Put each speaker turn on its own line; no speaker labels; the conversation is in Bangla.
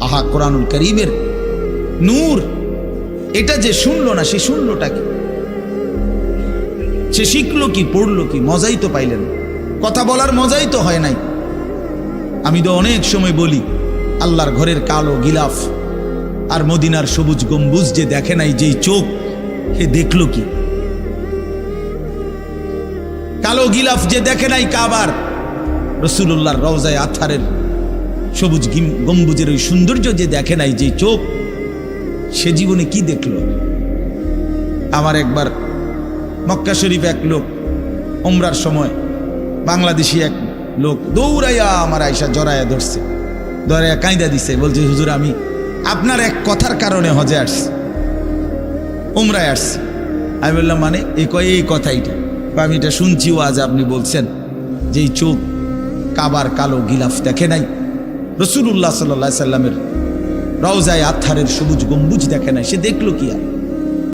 আহা, কোরআনুল করিমের নূর। এটা যে শুনলো না, সে শুনলোটা কি? সে শিখলো কি, পড়ল কি, মজাই তো পাইলেন কথা বলার মজাই তো হয় নাই। আমি তো অনেক সময় বলি, আল্লাহর ঘরের কালো গিলাফ আর মদিনার সবুজ গম্বুজ যে দেখে নাই, যেই চোখ হে দেখল কি? কালো গিলাফ যে দেখে নাই কাবার রসুল্লাহর রওজায় আথারের সবুজ গিম- গম্বুজের ওই সৌন্দর্য যে দেখে নাই যে চোখ, সে জীবনে কি দেখল? আমার একবার মক্কা শরীফ এক লোক ওমরার সময় বাংলাদেশি এক লোক দৌড়াইয়া আমার আয়সা জড়াইয়া ধরছে। ধরাইয়া কাঁদা দিছে, বলছে, হুজুর, আমি আপনার এক কথার কারণে হজে আসছি। উমরায় আসছি। আমি বললাম মানে? এই কয়, এই কথাইটা বা আমি এটা শুনছিও আজ আপনি বলছেন যে এই চোখ কাবার কালো গিলাফ দেখে নাই? রসুল্লাহ সাল্লা সাল্লামের রওজায় আত্মারের সবুজ গম্বুজ দেখে নাই সে দেখল কি আর?